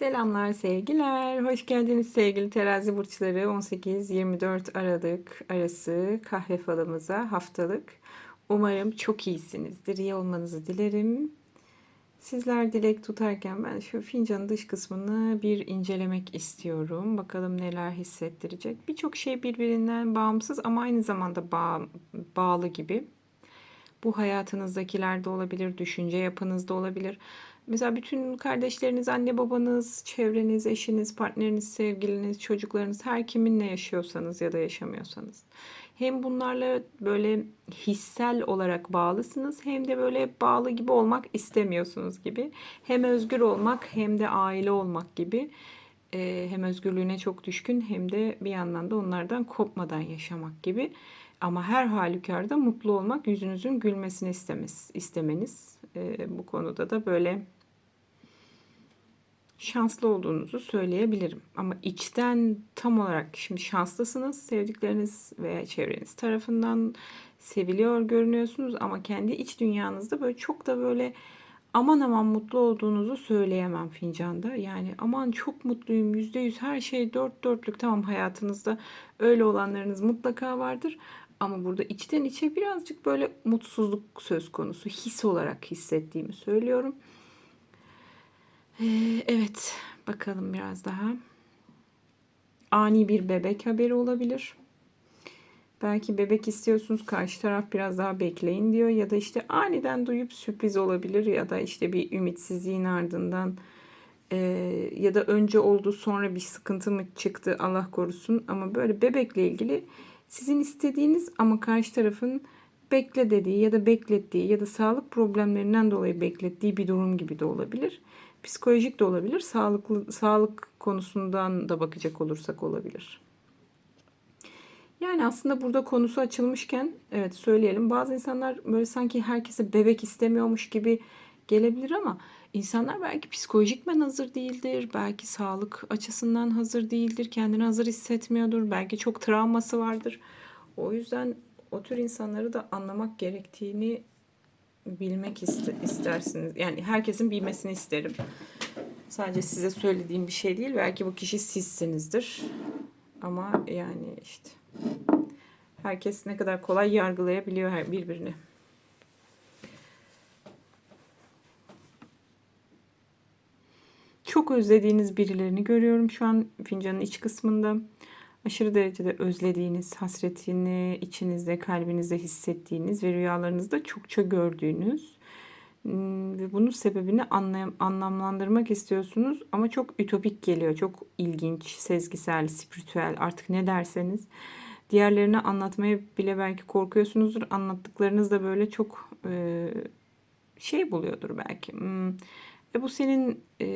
Selamlar sevgiler. Hoş geldiniz sevgili terazi burçları. 18-24 Aralık arası kahve falımıza haftalık. Umarım çok iyisinizdir. İyi olmanızı dilerim. Sizler dilek tutarken ben şu fincanın dış kısmını bir incelemek istiyorum. Bakalım neler hissettirecek. Birçok şey birbirinden bağımsız ama aynı zamanda bağ, bağlı gibi. Bu hayatınızdakiler de olabilir, düşünce yapınızda olabilir. Mesela bütün kardeşleriniz, anne babanız, çevreniz, eşiniz, partneriniz, sevgiliniz, çocuklarınız her kiminle yaşıyorsanız ya da yaşamıyorsanız. Hem bunlarla böyle hissel olarak bağlısınız hem de böyle bağlı gibi olmak istemiyorsunuz gibi. Hem özgür olmak hem de aile olmak gibi. Ee, hem özgürlüğüne çok düşkün hem de bir yandan da onlardan kopmadan yaşamak gibi. Ama her halükarda mutlu olmak, yüzünüzün gülmesini istemez, istemeniz. Ee, bu konuda da böyle şanslı olduğunuzu söyleyebilirim. Ama içten tam olarak şimdi şanslısınız. Sevdikleriniz veya çevreniz tarafından seviliyor görünüyorsunuz ama kendi iç dünyanızda böyle çok da böyle aman aman mutlu olduğunuzu söyleyemem fincanda. Yani aman çok mutluyum yüzde yüz her şey dört dörtlük tamam hayatınızda öyle olanlarınız mutlaka vardır. Ama burada içten içe birazcık böyle mutsuzluk söz konusu his olarak hissettiğimi söylüyorum. Ee, evet, bakalım biraz daha. Ani bir bebek haberi olabilir. Belki bebek istiyorsunuz, karşı taraf biraz daha bekleyin diyor ya da işte aniden duyup sürpriz olabilir ya da işte bir ümitsizliğin ardından e, ya da önce oldu sonra bir sıkıntı mı çıktı Allah korusun ama böyle bebekle ilgili sizin istediğiniz ama karşı tarafın bekle dediği ya da beklettiği ya da sağlık problemlerinden dolayı beklettiği bir durum gibi de olabilir. Psikolojik de olabilir, sağlıklı sağlık konusundan da bakacak olursak olabilir. Yani aslında burada konusu açılmışken evet söyleyelim. Bazı insanlar böyle sanki herkese bebek istemiyormuş gibi gelebilir ama insanlar belki psikolojikmen hazır değildir. Belki sağlık açısından hazır değildir. Kendini hazır hissetmiyordur. Belki çok travması vardır. O yüzden o tür insanları da anlamak gerektiğini bilmek istersiniz. Yani herkesin bilmesini isterim. Sadece size söylediğim bir şey değil. Belki bu kişi sizsinizdir. Ama yani işte herkes ne kadar kolay yargılayabiliyor birbirini. Çok özlediğiniz birilerini görüyorum şu an fincanın iç kısmında aşırı derecede özlediğiniz, hasretini içinizde, kalbinizde hissettiğiniz ve rüyalarınızda çokça gördüğünüz hmm, ve bunun sebebini anlam anlamlandırmak istiyorsunuz ama çok ütopik geliyor. Çok ilginç, sezgisel, spiritüel artık ne derseniz. Diğerlerine anlatmaya bile belki korkuyorsunuzdur. Anlattıklarınız da böyle çok şey buluyordur belki. Hmm ve bu senin e,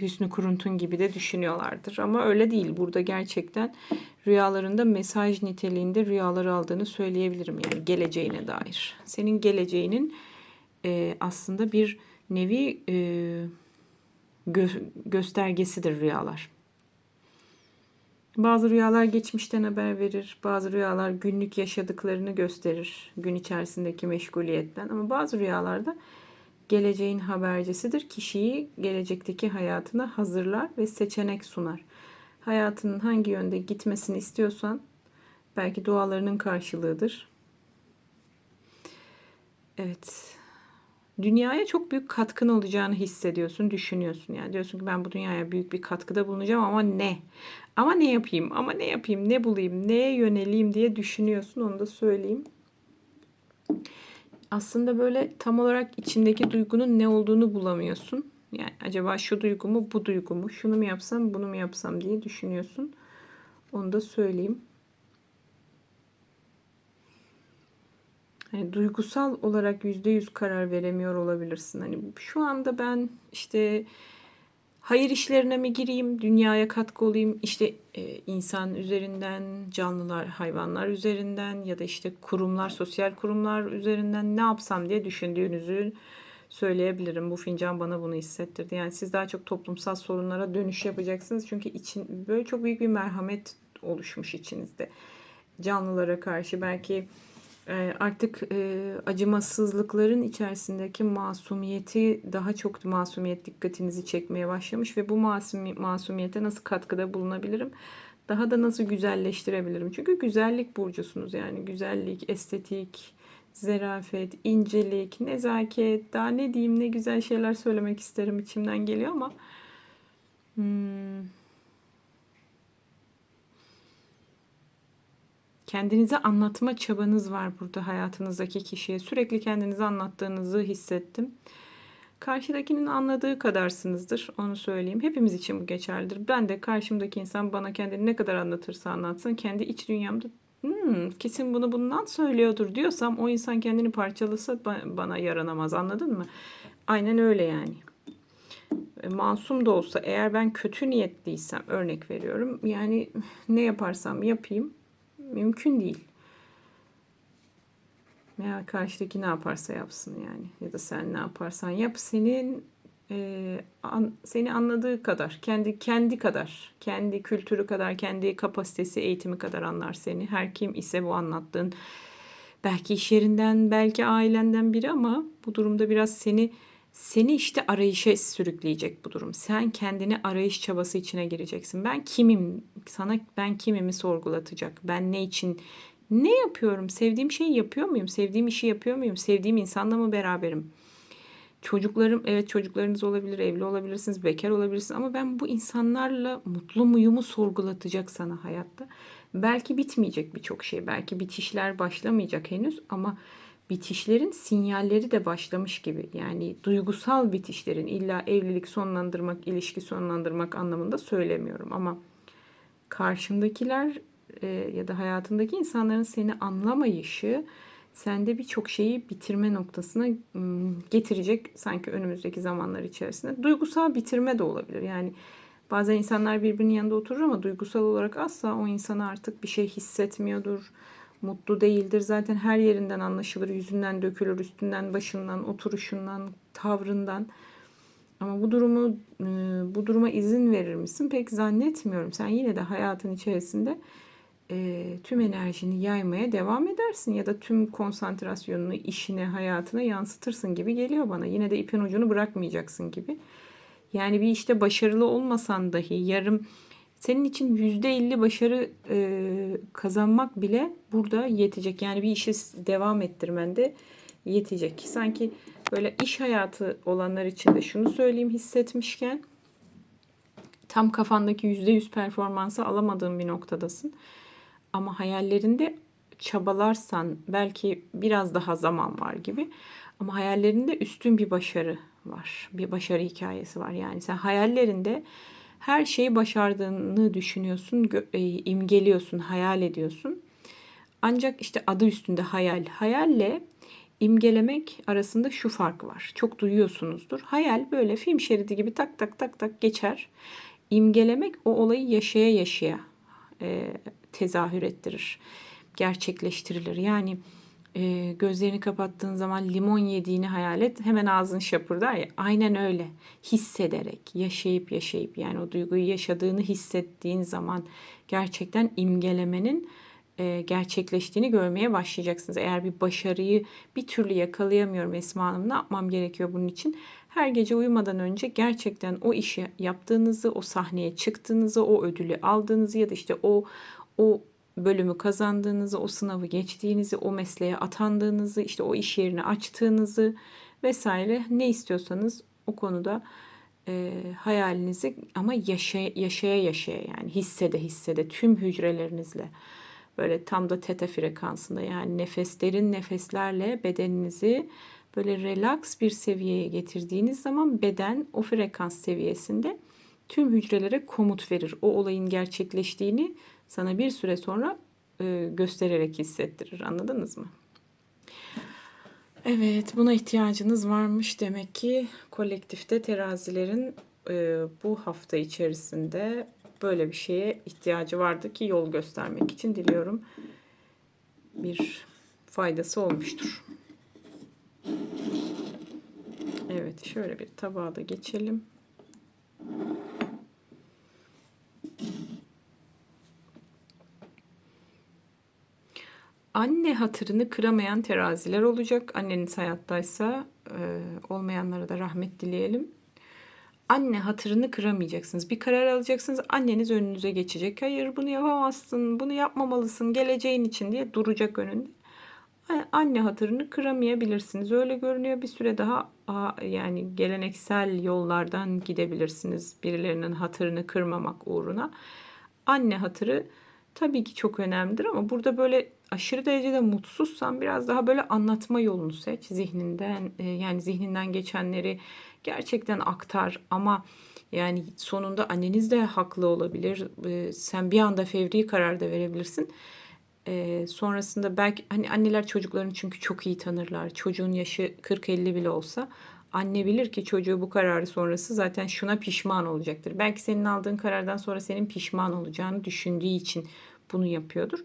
hüsnü kuruntun gibi de düşünüyorlardır. Ama öyle değil. Burada gerçekten rüyalarında mesaj niteliğinde rüyalar aldığını söyleyebilirim. Yani geleceğine dair. Senin geleceğinin e, aslında bir nevi e, gö- göstergesidir rüyalar. Bazı rüyalar geçmişten haber verir. Bazı rüyalar günlük yaşadıklarını gösterir. Gün içerisindeki meşguliyetten. Ama bazı rüyalarda geleceğin habercisidir. Kişiyi gelecekteki hayatına hazırlar ve seçenek sunar. Hayatının hangi yönde gitmesini istiyorsan belki dualarının karşılığıdır. Evet. Dünyaya çok büyük katkın olacağını hissediyorsun, düşünüyorsun. Yani diyorsun ki ben bu dünyaya büyük bir katkıda bulunacağım ama ne? Ama ne yapayım? Ama ne yapayım? Ne bulayım? Neye yöneleyim diye düşünüyorsun. Onu da söyleyeyim aslında böyle tam olarak içindeki duygunun ne olduğunu bulamıyorsun. Yani acaba şu duygu mu, bu duygu mu, şunu mu yapsam, bunu mu yapsam diye düşünüyorsun. Onu da söyleyeyim. Hani duygusal olarak yüzde yüz karar veremiyor olabilirsin. Hani şu anda ben işte hayır işlerine mi gireyim, dünyaya katkı olayım, işte e, insan üzerinden, canlılar, hayvanlar üzerinden ya da işte kurumlar, sosyal kurumlar üzerinden ne yapsam diye düşündüğünüzü söyleyebilirim. Bu fincan bana bunu hissettirdi. Yani siz daha çok toplumsal sorunlara dönüş yapacaksınız. Çünkü için böyle çok büyük bir merhamet oluşmuş içinizde. Canlılara karşı belki artık e, acımasızlıkların içerisindeki masumiyeti daha çok masumiyet dikkatinizi çekmeye başlamış ve bu masumi, masumiyete nasıl katkıda bulunabilirim? Daha da nasıl güzelleştirebilirim? Çünkü güzellik burcusunuz yani güzellik, estetik, zerafet, incelik, nezaket, daha ne diyeyim ne güzel şeyler söylemek isterim içimden geliyor ama hmm, kendinize anlatma çabanız var burada hayatınızdaki kişiye. Sürekli kendinize anlattığınızı hissettim. Karşıdakinin anladığı kadarsınızdır. Onu söyleyeyim. Hepimiz için bu geçerlidir. Ben de karşımdaki insan bana kendini ne kadar anlatırsa anlatsın. Kendi iç dünyamda hmm, kesin bunu bundan söylüyordur diyorsam o insan kendini parçalasa bana yaranamaz. Anladın mı? Aynen öyle yani. E, masum da olsa eğer ben kötü niyetliysem örnek veriyorum. Yani ne yaparsam yapayım mümkün değil. Veya karşıdaki ne yaparsa yapsın yani. Ya da sen ne yaparsan yap senin e, an, seni anladığı kadar, kendi kendi kadar, kendi kültürü kadar, kendi kapasitesi, eğitimi kadar anlar seni. Her kim ise bu anlattığın belki iş yerinden, belki ailenden biri ama bu durumda biraz seni seni işte arayışa sürükleyecek bu durum. Sen kendini arayış çabası içine gireceksin. Ben kimim? Sana ben kimimi sorgulatacak. Ben ne için ne yapıyorum? Sevdiğim şeyi yapıyor muyum? Sevdiğim işi yapıyor muyum? Sevdiğim insanla mı beraberim? Çocuklarım, evet çocuklarınız olabilir, evli olabilirsiniz, bekar olabilirsiniz ama ben bu insanlarla mutlu muyumu sorgulatacak sana hayatta. Belki bitmeyecek birçok şey, belki bitişler başlamayacak henüz ama bitişlerin sinyalleri de başlamış gibi. Yani duygusal bitişlerin illa evlilik sonlandırmak, ilişki sonlandırmak anlamında söylemiyorum ama karşımdakiler e, ya da hayatındaki insanların seni anlamayışı sende birçok şeyi bitirme noktasına getirecek sanki önümüzdeki zamanlar içerisinde. Duygusal bitirme de olabilir. Yani bazen insanlar birbirinin yanında oturur ama duygusal olarak asla o insana artık bir şey hissetmiyordur. Mutlu değildir. Zaten her yerinden anlaşılır. Yüzünden dökülür, üstünden, başından, oturuşundan, tavrından. Ama bu durumu bu duruma izin verir misin? Pek zannetmiyorum. Sen yine de hayatın içerisinde e, tüm enerjini yaymaya devam edersin ya da tüm konsantrasyonunu işine, hayatına yansıtırsın gibi geliyor bana. Yine de ipin ucunu bırakmayacaksın gibi. Yani bir işte başarılı olmasan dahi yarım senin için yüzde elli başarı e, kazanmak bile burada yetecek. Yani bir işi devam ettirmen de yetecek. Sanki böyle iş hayatı olanlar için de şunu söyleyeyim hissetmişken tam kafandaki yüzde yüz performansı alamadığın bir noktadasın. Ama hayallerinde çabalarsan belki biraz daha zaman var gibi. Ama hayallerinde üstün bir başarı var. Bir başarı hikayesi var. Yani sen hayallerinde her şeyi başardığını düşünüyorsun, e, imgeliyorsun, hayal ediyorsun. Ancak işte adı üstünde hayal. Hayalle imgelemek arasında şu fark var. Çok duyuyorsunuzdur. Hayal böyle film şeridi gibi tak tak tak tak geçer. İmgelemek o olayı yaşaya yaşaya e, tezahür ettirir, gerçekleştirilir. Yani e, gözlerini kapattığın zaman limon yediğini hayal et. Hemen ağzın şapırdar ya. Aynen öyle. Hissederek, yaşayıp yaşayıp yani o duyguyu yaşadığını hissettiğin zaman gerçekten imgelemenin e, gerçekleştiğini görmeye başlayacaksınız. Eğer bir başarıyı bir türlü yakalayamıyorum Esma Hanım ne yapmam gerekiyor bunun için? Her gece uyumadan önce gerçekten o işi yaptığınızı, o sahneye çıktığınızı, o ödülü aldığınızı ya da işte o o bölümü kazandığınızı, o sınavı geçtiğinizi, o mesleğe atandığınızı, işte o iş yerini açtığınızı vesaire ne istiyorsanız o konuda e, hayalinizi ama yaşaya, yaşaya yaşaya yani hissede hissede tüm hücrelerinizle böyle tam da teta frekansında yani nefes derin nefeslerle bedeninizi böyle relax bir seviyeye getirdiğiniz zaman beden o frekans seviyesinde tüm hücrelere komut verir. O olayın gerçekleştiğini sana bir süre sonra e, göstererek hissettirir. Anladınız mı? Evet, buna ihtiyacınız varmış demek ki kolektifte terazilerin e, bu hafta içerisinde böyle bir şeye ihtiyacı vardı ki yol göstermek için diliyorum bir faydası olmuştur. Evet, şöyle bir tabağa da geçelim. Anne hatırını kıramayan teraziler olacak. Anneniz hayattaysa e, olmayanlara da rahmet dileyelim. Anne hatırını kıramayacaksınız. Bir karar alacaksınız. Anneniz önünüze geçecek. Hayır bunu yapamazsın, bunu yapmamalısın, geleceğin için diye duracak önünde. Anne hatırını kıramayabilirsiniz. Öyle görünüyor bir süre daha yani geleneksel yollardan gidebilirsiniz. Birilerinin hatırını kırmamak uğruna. Anne hatırı tabii ki çok önemlidir ama burada böyle aşırı derecede mutsuzsan biraz daha böyle anlatma yolunu seç. Zihninden e, yani zihninden geçenleri gerçekten aktar ama yani sonunda anneniz de haklı olabilir. E, Sen bir anda fevri karar da verebilirsin. E, sonrasında belki hani anneler çocuklarını çünkü çok iyi tanırlar. Çocuğun yaşı 40-50 bile olsa anne bilir ki çocuğu bu kararı sonrası zaten şuna pişman olacaktır. Belki senin aldığın karardan sonra senin pişman olacağını düşündüğü için bunu yapıyordur.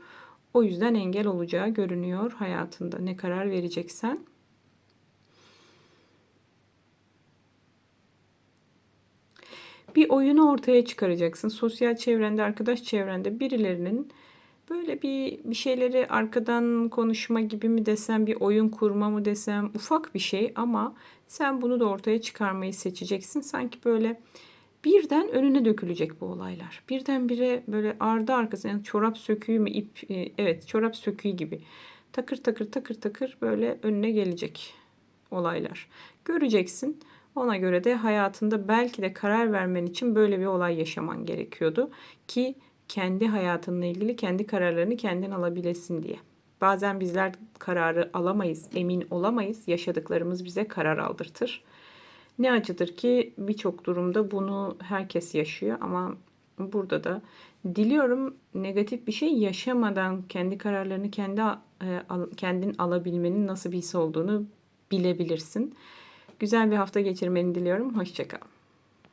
O yüzden engel olacağı görünüyor hayatında ne karar vereceksen. Bir oyunu ortaya çıkaracaksın. Sosyal çevrende, arkadaş çevrende birilerinin böyle bir bir şeyleri arkadan konuşma gibi mi desem, bir oyun kurma mı desem, ufak bir şey ama sen bunu da ortaya çıkarmayı seçeceksin. Sanki böyle birden önüne dökülecek bu olaylar. Birdenbire böyle ardı arkasına yani çorap söküğü mü ip e, evet çorap söküğü gibi takır takır takır takır böyle önüne gelecek olaylar. Göreceksin. Ona göre de hayatında belki de karar vermen için böyle bir olay yaşaman gerekiyordu ki kendi hayatınla ilgili kendi kararlarını kendin alabilesin diye. Bazen bizler kararı alamayız, emin olamayız. Yaşadıklarımız bize karar aldırtır. Ne acıdır ki birçok durumda bunu herkes yaşıyor ama burada da diliyorum negatif bir şey yaşamadan kendi kararlarını kendi e, kendin alabilmenin nasıl bir his olduğunu bilebilirsin. Güzel bir hafta geçirmeni diliyorum. Hoşçakal.